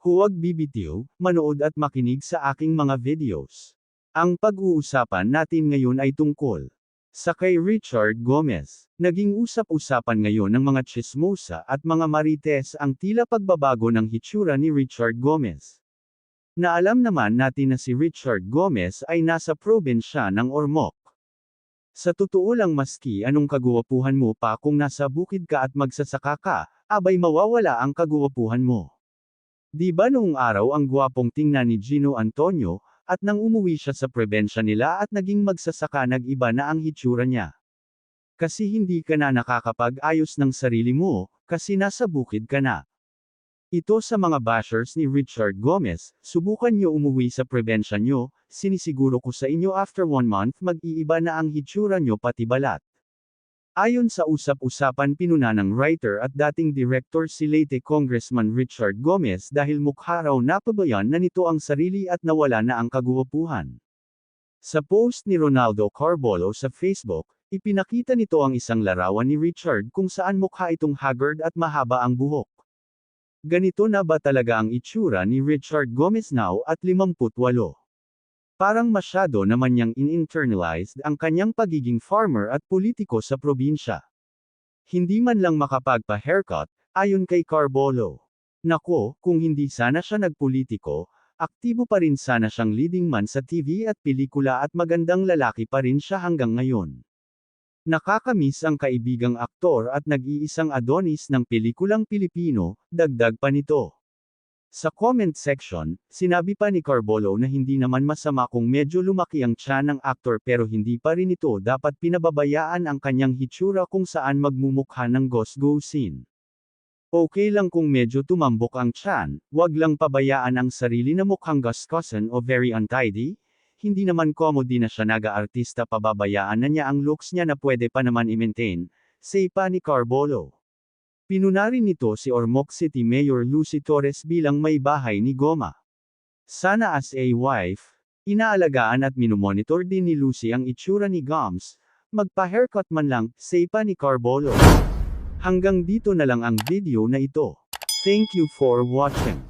Huwag bibitiw, manood at makinig sa aking mga videos. Ang pag-uusapan natin ngayon ay tungkol sa kay Richard Gomez. Naging usap-usapan ngayon ng mga chismosa at mga marites ang tila pagbabago ng hitsura ni Richard Gomez. Naalam naman natin na si Richard Gomez ay nasa probinsya ng Ormoc. Sa totoo lang maski anong kaguwapuhan mo pa kung nasa bukid ka at magsasaka ka, abay mawawala ang kaguwapuhan mo. Di ba noong araw ang gwapong tingnan ni Gino Antonio, at nang umuwi siya sa prebensya nila at naging magsasaka nag-iba na ang hitsura niya. Kasi hindi ka na nakakapag-ayos ng sarili mo, kasi nasa bukid ka na. Ito sa mga bashers ni Richard Gomez, subukan nyo umuwi sa prebensya nyo, sinisiguro ko sa inyo after one month mag-iiba na ang hitsura nyo pati balat. Ayon sa usap-usapan pinuna ng writer at dating director si Leyte Congressman Richard Gomez dahil mukha raw napabayan na nito ang sarili at nawala na ang kaguwapuhan. Sa post ni Ronaldo Carbolo sa Facebook, ipinakita nito ang isang larawan ni Richard kung saan mukha itong haggard at mahaba ang buhok. Ganito na ba talaga ang itsura ni Richard Gomez now at 58? Parang masyado naman niyang in-internalized ang kanyang pagiging farmer at politiko sa probinsya. Hindi man lang makapagpa-haircut, ayon kay Carbolo. Nako, kung hindi sana siya nagpolitiko, aktibo pa rin sana siyang leading man sa TV at pelikula at magandang lalaki pa rin siya hanggang ngayon. Nakakamiss ang kaibigang aktor at nag-iisang Adonis ng pelikulang Pilipino, dagdag pa nito. Sa comment section, sinabi pa ni Carbolo na hindi naman masama kung medyo lumaki ang tiyan ng aktor pero hindi pa rin ito dapat pinababayaan ang kanyang hitsura kung saan magmumukha ng go scene. Okay lang kung medyo tumambok ang tiyan, wag lang pabayaan ang sarili na mukhang gaskosan o very untidy, hindi naman komodi na siya naga-artista pababayaan na niya ang looks niya na pwede pa naman i-maintain, say pa ni Carbolo. Pinunarin nito si Ormoc City Mayor Lucy Torres bilang may bahay ni Goma. Sana as a wife, inaalagaan at minumonitor din ni Lucy ang itsura ni Goms, magpa-haircut man lang, say pa ni Carbolo. Hanggang dito na lang ang video na ito. Thank you for watching.